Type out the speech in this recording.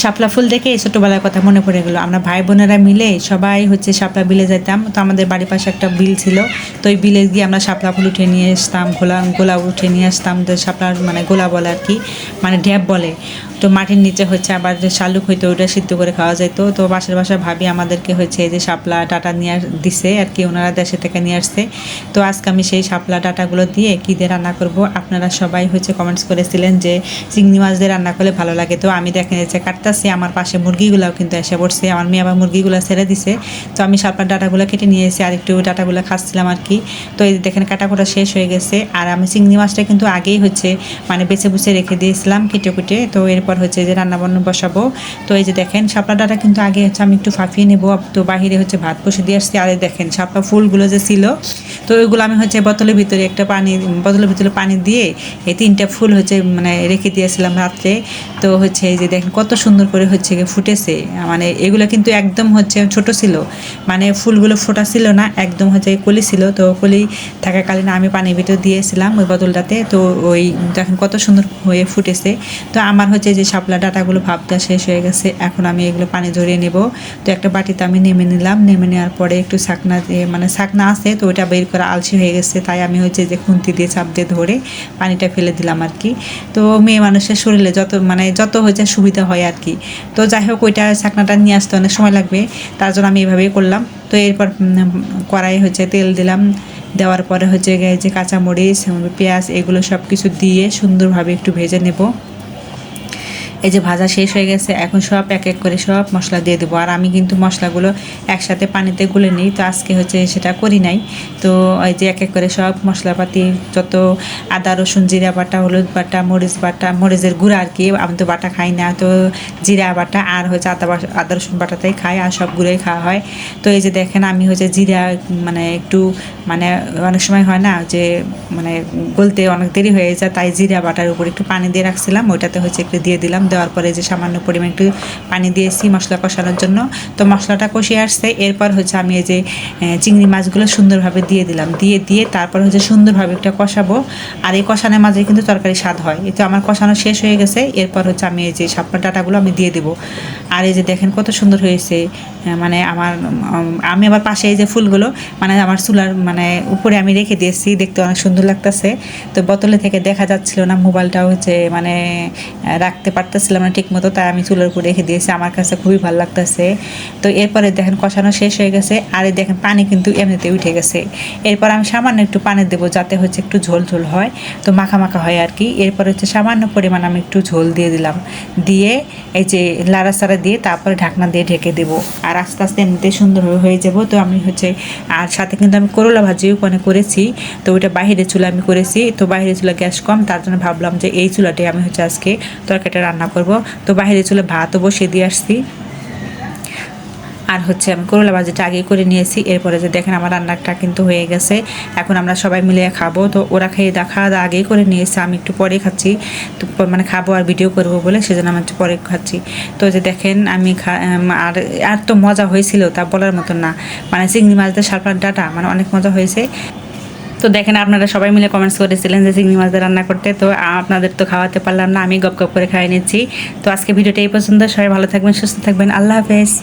শাপলা ফুল দেখে ছোটোবেলার কথা মনে পড়ে গেলো। আমরা ভাই বোনেরা মিলে সবাই হচ্ছে শাপলা বিলে যেতাম তো আমাদের বাড়ির পাশে একটা বিল ছিল। তো ওই বিলে গিয়ে আমরা শাপলা ফুল উঠে নিয়ে আসতাম, গোলা গোলা উঠে নিয়ে আসতাম। তো শাপলার মানে গোলা বলে আর কি মানে ঢ্যাপ বলে। তো মাটির নিচে হচ্ছে আবার যে শালুক হইতো ওটা সিদ্ধ করে খাওয়া যেত তো বাসার বাসা ভাবি আমাদেরকে হচ্ছে যে শাপলা টাটা নিয়ে দিছে আর কি, ওনারা দেশে থেকে নিয়ে আসছে। তো আজকে আমি সেই শাপলা টাটাগুলো দিয়ে কী দিয়ে রান্না করব, আপনারা সবাই হচ্ছে কমেন্টস করেছিলেন যে চিংড়ি মাছ দিয়ে রান্না করলে ভালো লাগে। তো আমি দেখেন যে কাটতাছি, আমার পাশে মুরগিগুলোও কিন্তু এসে পড়ছে। আমার মেয়ে আবার মুরগিগুলো ছেড়ে দিছে। তো আমি শাপলা ডাটাগুলো কেটে নিয়ে এসে আর একটু ডাটাগুলো খাচ্ছিলাম আর কি। তো এই দেখেন কাটাকুটা শেষ হয়ে গেছে। আর আমি চিংড়ি মাছটা কিন্তু আগেই হচ্ছে মানে বেছে বুছে রেখে দিয়েছিলাম কেটে কুটে। তো এরপর হচ্ছে যে রান্না বান্না বসাবো। তো এই যে দেখেন শাপলা ডাটা কিন্তু আগে হচ্ছে আমি একটু ফাঁপিয়ে নেব। তো বাহিরে হচ্ছে ভাত বসে দিয়ে আসছি। আর দেখেন শাপলা ফুলগুলো যে ছিল, তো ওইগুলো আমি হচ্ছে বোতলের ভিতরে একটা পানি, বোতলের ভিতরে পানি দিয়ে এই তিনটা ফুল হচ্ছে মানে রেখে দিয়েছিলাম রাত্রে। তো হচ্ছে এই যে দেখেন কত সুন্দর করে হচ্ছে গিয়ে ফুটেছে। মানে এগুলো কিন্তু একদম হচ্ছে ছোট ছিল। মানে ফুলগুলো ফোটা ছিল না, একদম হচ্ছে কলি ছিল। তো কলি থাকাকালীন আমি পানির ভিতর দিয়েছিলাম ওই বদলটাতে। তো ওই দেখেন কত সুন্দর হয়ে ফুটেছে। তো আমার হচ্ছে যে শাপলা ডাটাগুলো ভাবটা শেষ হয়ে গেছে। এখন আমি এগুলো পানি ঝরিয়ে নেব। তো একটা বাটিতে আমি নেমে নিলাম। নেমে নেওয়ার পরে একটু শাকনা মানে শাকনা আছে তো ওইটা বের করা আলসি হয়ে গেছে। তাই আমি হচ্ছে যে খুন্তি দিয়ে চাপ দিয়ে ধরে পানিটা ফেলে দিলাম আর কি। তো মেয়ে মানুষের শরীরে যত মানে যত হচ্ছে সুবিধা হয় আর কি। তো যাই হোক ওইটা ছাকনাটা নিয়ে আসতে অনেক সময় লাগবে। তার জন্য আমি এভাবেই করলাম। তো এরপর কড়াই হচ্ছে তেল দিলাম। দেওয়ার পরে হচ্ছে যে কাঁচামরিচ, পেঁয়াজ, এগুলো সব কিছু দিয়ে সুন্দরভাবে একটু ভেজে নেব। এই যে ভাজা শেষ হয়ে গেছে, এখন সব এক এক করে সব মশলা দিয়ে দেবো। আর আমি কিন্তু মশলাগুলো একসাথে পানিতে গুলে নিই, তো আজকে হচ্ছে সেটা করি নাই। তো এই যে এক এক করে সব মশলাপাতি, যত আদা, রসুন, জিরা বাটা, হলুদ বাটা, মরিচ বাটা, মরিচের গুঁড়া আর কি, আমি তো বাটা খাই না, তো জিরা বাটা আর হচ্ছে আদা আদা, রসুন বাটাটাই খাই, আর সব গুঁড়োই খাওয়া হয়। তো এই যে দেখেন, আমি হচ্ছে জিরা মানে একটু মানে অনেক সময় হয় না যে মানে গলতে অনেক দেরি হয়ে যায়, তাই জিরা বাটার উপর একটু পানি দিয়ে রাখছিলাম, ওইটাতে হচ্ছে একটু দিয়ে দিলাম। দেওয়ার পরে যে সামান্য পরিমাণ একটু পানি দিয়েছি মশলা কষানোর জন্য, তো মশলাটা কষিয়ে আসছে। এরপর হচ্ছে আমি এই যে চিংড়ি মাছগুলো সুন্দরভাবে দিয়ে দিলাম। দিয়ে দিয়ে তারপর হচ্ছে সুন্দরভাবে একটা কষাবো। আর এই কষানোর মাঝে কিন্তু তরকারি স্বাদ হয়। এই তো আমার কষানো শেষ হয়ে গেছে। এরপর হচ্ছে আমি এই যে সাপনা ডাটাগুলো আমি দিয়ে দেবো। আর এই যে দেখেন কত সুন্দর হয়েছে। মানে আমার আমি আবার পাশে এই যে ফুলগুলো মানে আমার চুলার মানে উপরে আমি রেখে দিয়েছি। দেখতে অনেক সুন্দর লাগতেছে। তো বোতলে থেকে দেখা যাচ্ছিল না, মোবাইলটাও হচ্ছে মানে রাখতে রাখতে পারতেছিলাম না ঠিক মতো তাই আমি চুলার উপরে রেখে দিয়েছি। আমার কাছে খুবই ভালো লাগতেছে। তো এরপরে দেখেন কষানো শেষ হয়ে গেছে, আর দেখেন পানি কিন্তু এমনিতে উঠে গেছে। এরপর আমি সামান্য একটু পানি দেবো যাতে হচ্ছে একটু ঝোল ঝোল হয়, তো মাখা মাখা হয় আর কি। এরপর হচ্ছে সামান্য পরিমাণ আমি একটু ঝোল দিয়ে দিলাম। দিয়ে এই যে লাড়াচাড়া দিয়ে তারপরে ঢাকনা দিয়ে ঢেকে দেবো। আর আস্তে আস্তে এমনিতে সুন্দরভাবে হয়ে যাব। তো আমি হচ্ছে, আর সাথে কিন্তু আমি করলা ভাজিও মানে করেছি, তো ওইটা বাইরে চুলা আমি করেছি। তো বাইরে চুলা গ্যাস কম, তার জন্য ভাবলাম যে এই চুলাটাই আমি হচ্ছে আজকে তরকারিটা রান্না করব। তো বাইরে চলে ভাতও বসিয়ে দিয়ে আসছি। আর হচ্ছে আমি করলা ভাজিটা আগে করে নিয়েছি, এরপরে যে দেখেন আমার রান্নাটা কিন্তু হয়ে গেছে। এখন আমরা সবাই মিলে খাব। তো ওরা খেয়ে দেখা দাওয়া আগেই করে নিয়েছে, আমি একটু পরে খাচ্ছি। তো মানে খাব আর ভিডিও করব বলে সেজন্য আমি একটু পরে খাচ্ছি। তো যে দেখেন আমি আর আর তো মজা হয়েছিল তা বলার মতন না। মানে চিংড়ি মাছ দিয়ে ডাটা মানে অনেক মজা হয়েছে। তো দেখেন আপনারা সবাই মিলে কমেন্টস করেছিলেন যে চিংড়ি মাছ রান্না করতে, তো আপনাদের তো খাওয়াতে পারলাম না, আমি গপ গপ করে খাইয়ে নিচ্ছি। তো আজকে ভিডিওটা এই পর্যন্ত, সবাই ভালো থাকবেন, সুস্থ থাকবেন, আল্লাহ হাফেজ।